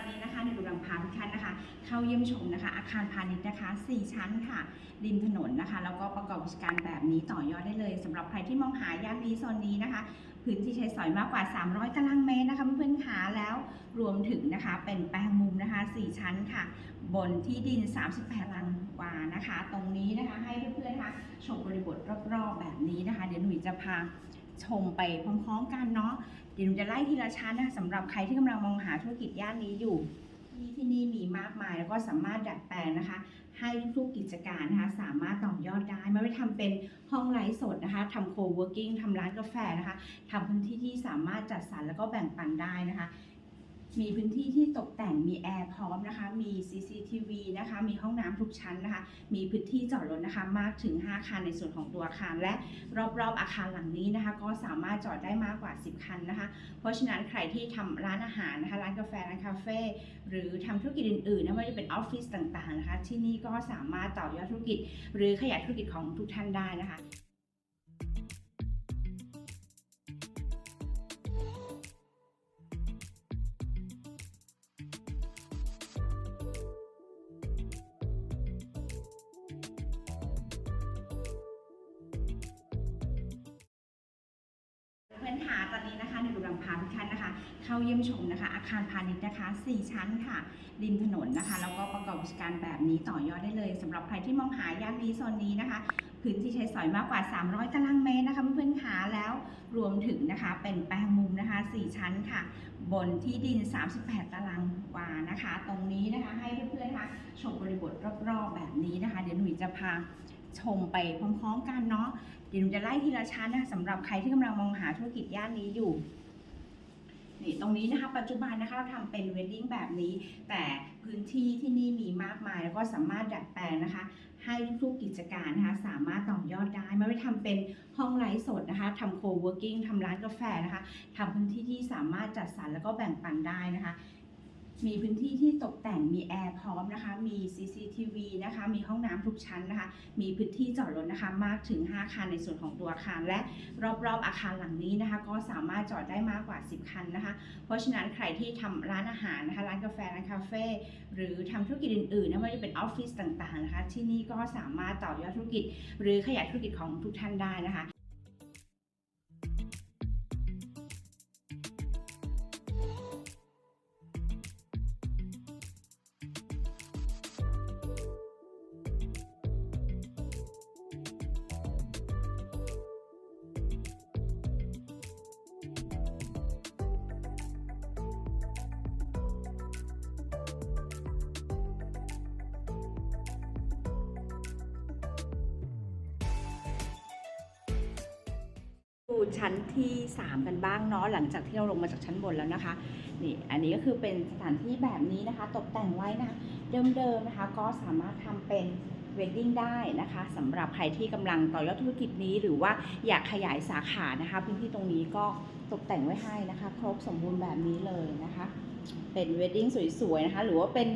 อนนี้นะคะหนูกำลังพาทุกท่านนะคะ เข้าเยี่ยมชมนะคะ อาคารพาณิชย์นะคะ 4 ชั้นค่ะ ริมถนนนะคะ แล้วก็ประกอบกิจการแบบนี้ต่อยอดได้เลยสำหรับใครที่มองหาย่านนี้โซนนี้นะคะพื้นที่ใช้สอยมากกว่า 300 ตารางเมตรนะคะเพื่อนๆขาแล้วรวมถึงนะคะเป็นแปลงมุมนะคะ 4 ชั้นค่ะ บนที่ดิน 38ตารางวานะคะ ตรงนี้นะคะให้เพื่อนๆนะคะชมบริบทรอบๆแบบนี้นะคะ เดี๋ยวหนุ่ยจะพาชมไปพร้อมๆกันเนาะ ดี๋ยวหนูจะไล่ทีละชั้นนะคะสำหรับใครที่กำลังมองหาธุรกิจย่านนี้อยู่ที่ที่นี่มีมากมายแล้วก็สามารถดัดแปลงนะคะ ให้ทุกๆกิจการนะคะสามารถต่อยอดได้ไม่ว่าจะทำเป็นห้องไลฟ์สดนะคะทำโคเวิร์กิ้งทำร้านกาแฟนะคะทำพื้นที่ที่สามารถจัดสรรแล้วก็แบ่งปันได้นะคะ มีพื้นที่ที่ตกแต่งมีแอร์พร้อมนะคะ มี CCTV นะคะ มีห้องน้ำทุกชั้นนะคะ มีพื้นที่จอดรถนะคะ มากถึง 5 คันในส่วนของตัวอาคาร และรอบๆอาคารหลังนี้นะคะ ก็สามารถจอดได้มากกว่า 10 คันนะคะ เพราะฉะนั้นใครที่ทำร้านอาหารนะคะ ร้านกาแฟ ร้านคาเฟ่หรือทำธุรกิจอื่นๆนะไม่ว่าจะเป็นออฟฟิศต่างๆนะคะ ที่นี่ก็สามารถต่อยอดธุรกิจ หรือขยายธุรกิจของทุกท่านได้นะคะ เพื่อนขาตอนนี้นะคะหนูกำลังพาทุกท่านนะคะ เข้าเยี่ยมชมนะคะ อาคารพาณิชย์นะคะ 4 ชั้นค่ะ ริมถนนนะคะ แล้วก็ประกอบกิจการแบบนี้ต่อยอดได้เลยสำหรับใครที่มองหาย่านนี้โซนนี้นะคะ พื้นที่ใช้สอยมากกว่า 300 ตารางเมตรนะคะเพื่อนๆขาแล้วรวมถึงนะคะเป็นแปลงมุมนะคะ 4 ชั้นค่ะ บนที่ดิน 38 ตารางวานะคะ ตรงนี้นะคะให้เพื่อนๆนะคะชมบริบทรอบๆแบบนี้นะคะ เดี๋ยวหนุ่ยจะพาชมไปพร้อมๆกันเนาะ เดี๋ยวหนูจะไล่ทีละชั้นนะคะสำหรับใครที่กำลังมองหาธุรกิจย่านนี้อยู่นี่ตรงนี้นะคะปัจจุบันนะคะเราทำเป็นเวดดิ้งแบบนี้ แต่พื้นที่ที่นี่มีมากมาย แล้วก็สามารถดัดแปลงนะคะ ให้ทุกกิจการนะคะสามารถต่อยอดได้ไม่ว่าจะทำเป็นห้องไลฟ์สดนะคะทำโคเวิร์กิ้งทำร้านกาแฟนะคะทำพื้นที่ที่สามารถจัดสรรแล้วก็แบ่งปันได้นะคะ มีพื้นที่ที่ตกแต่งมีแอร์พร้อมนะคะ มี CCTV นะคะ มีห้องน้ำทุกชั้นนะคะ มีพื้นที่จอดรถนะคะ มากถึง 5 คันในส่วนของตัวอาคาร และรอบๆอาคารหลังนี้นะคะ ก็สามารถจอดได้มากกว่า 10 คันนะคะ เพราะฉะนั้นใครที่ทำร้านอาหารนะคะ ร้านกาแฟ ร้านคาเฟ่หรือทำธุรกิจอื่นๆนะไม่ว่าจะเป็นออฟฟิศต่างๆนะคะ ที่นี่ก็สามารถต่อยอดธุรกิจ หรือขยายธุรกิจของทุกท่านได้นะคะ ชั้นที่ 3 กันบ้างเนาะหลังจากที่เราลงมาจากชั้นบนแล้วนะคะนี่อันนี้ก็คือเป็นสถานที่แบบนี้นะคะ ตกแต่งไว้นะคะเดิมๆนะคะ ก็สามารถทำเป็นเวดดิ้งได้นะคะสำหรับใครที่กำลังต่อยอดธุรกิจนี้หรือว่าอยากขยายสาขานะคะ พื้นที่ตรงนี้ก็ตกแต่งไว้ให้นะคะ ครบสมบูรณ์แบบนี้เลยนะคะ เป็นเวดดิ้งสวยๆนะคะ หรือว่าเป็น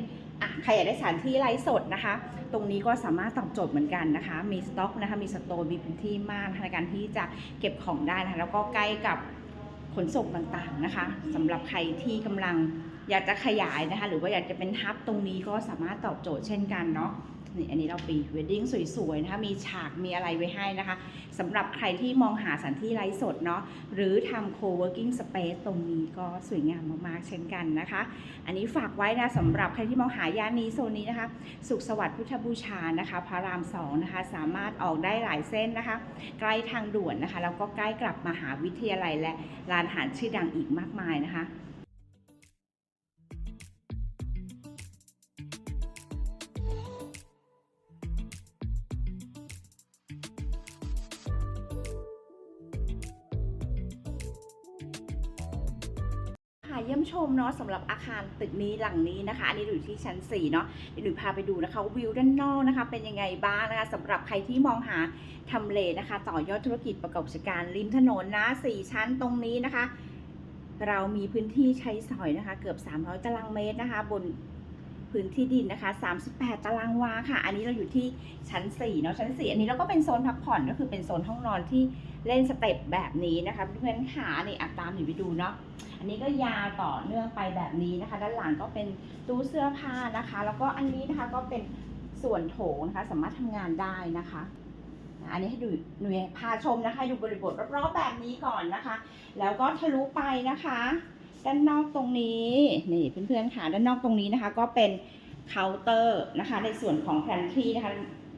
อะใครอยากได้สถานที่ไลฟ์สดนะคะ ตรงนี้ก็สามารถตอบโจทย์เหมือนกันนะคะ มีสต็อกนะคะ มีสโตร์มีพื้นที่มากในการที่จะเก็บของได้นะคะ แล้วก็ใกล้กับขนส่งต่างๆนะคะสำหรับใครที่กำลังอยากจะขยายนะคะ หรือว่าอยากจะเป็นฮับตรงนี้ก็สามารถตอบโจทย์เช่นกันเนาะ นี่อันนี้เราปีเวดดิ้งสวยๆนะคะมีฉากมีอะไรไว้ให้นะคะสำหรับใครที่มองหาสถานที่ไลฟ์สดเนาะหรือทำ co-working space ตรงนี้ก็สวยงามมากๆเช่นกันนะคะ อันนี้ฝากไว้นะสำหรับใครที่มองหาย่านนี้โซนนี้นะคะ สุขสวัสดิ์พุทธบูชานะคะพระรามสองนะคะสามารถออกได้หลายเส้นนะคะ ใกล้ทางด่วนนะคะแล้วก็ใกล้กลับมหาวิทยาลัยและร้านอาหารชื่อดังอีกมากมายนะคะ เยี่ยมชมเนาะสำหรับอาคารตึกนี้หลังนี้นะคะ อันนี้อยู่ที่ชั้น4เนาะเดี๋ยวหนูพาไปดูนะคะวิวด้านนอกนะคะ เป็นยังไงบ้างนะคะสำหรับใครที่มองหาทำเลนะคะ ต่อยอดธุรกิจประกอบกิจการริมถนนนะ4ชั้นตรงนี้นะคะ เรามีพื้นที่ใช้สอยนะคะ เกือบ 300 ตารางเมตรนะคะ บนพื้นที่ดินนะคะ 38 ตารางวาค่ะ อันนี้เราอยู่ที่ชั้น4เนาะ ชั้น 4 อันนี้เราก็เป็นโซนพักผ่อน ก็คือเป็นโซนห้องนอนที่เล่นสเต็ปแบบนี้นะคะ เพื่อนๆขานี่อัตามหนูไปดูเนาะ อันนี้ก็ยาวต่อเนื่องไปแบบนี้นะคะ ด้านหลังก็เป็นตู้เสื้อผ้านะคะ แล้วก็อันนี้นะคะก็เป็นส่วนโถงนะคะ สามารถทำงานได้นะคะอันนี้ให้ดูหน่ยพาชมนะคะดูบริบทรอบๆแบบนี้ก่อนนะคะ แล้วก็ทะลุไปนะคะ ด้านนอกตรงนี้นี่เพื่อนๆค่ะด้านนอกตรงนี้นะคะ ก็เป็นเคาน์เตอร์นะคะ ในส่วนของแพนทรีนะคะ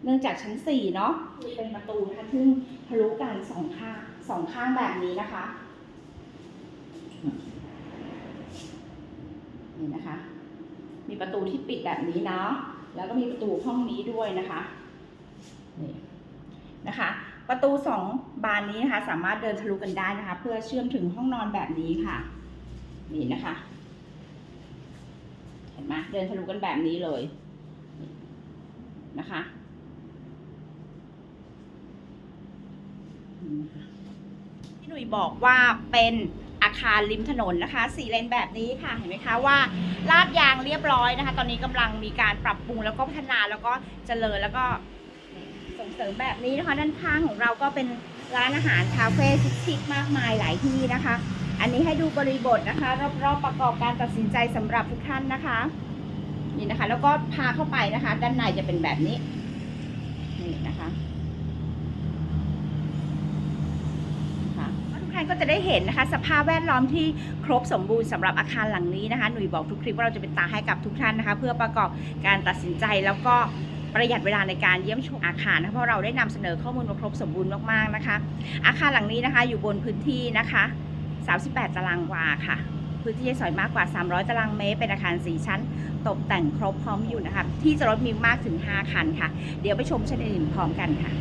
เนื่องจากชั้น4เนาะเป็นประตูนะคะซึ่งทะลุกันสองข้างสองข้างแบบนี้นะคะ นี่นะคะ มีประตูที่ปิดแบบนี้เนาะแล้วก็มีประตูห้องนี้ด้วยนะคะนี่นะคะ ประตูสองบานนี้นะคะ สามารถเดินทะลุกันได้นะคะ เพื่อเชื่อมถึงห้องนอนแบบนี้ค่ะนี่นะคะ เห็นไหมเดินทะลุกันแบบนี้เลยนะคะนี่นะคะที่หนุ่ยบอกว่าเป็น อาคารริมถนนนะคะสี่เลนแบบนี้ค่ะเห็นไหมคะว่าลาดยางเรียบร้อยนะคะ ตอนนี้กำลังมีการปรับปรุงแล้วก็พัฒนาแล้วก็เจริญแล้วก็ส่งเสริมแบบนี้นะคะ ด้านข้างของเราก็เป็นร้านอาหารคาเฟ่ชิคๆมากมายหลายที่นะคะ อันนี้ให้ดูบริบทนะคะ รอบๆประกอบการตัดสินใจสำหรับทุกท่านนะคะนี่นะคะ แล้วก็พาเข้าไปนะคะ ด้านในจะเป็นแบบนี้นี่นะคะทุ ก็จะได้เห็นนะคะ สภาพแวดล้อมที่ครบสมบูรณ์สำหรับอาคารหลังนี้นะคะ หนุ่ยบอกทุกคลิปว่าเราจะเป็นตาให้กับทุกท่านนะคะ เพื่อประกอบการตัดสินใจแล้วก็ประหยัดเวลาในการเยี่ยมชมอาคารนะเพราะเราได้นำเสนอข้อมูลมาครบสมบูรณ์มากๆนะคะ อาคารหลังนี้นะคะ อยู่บนพื้นที่นะคะ 38 ตารางวาค่ะพื้นที่ใช้สอยมากกว่า 300 ตารางเมตร เป็นอาคาร 4 ชั้น ตกแต่งครบพร้อมอยู่นะคะ ที่จอดรถมีมากถึง 5 คันค่ะ เดี๋ยวไปชมชั้นอื่นพร้อมกันค่ะ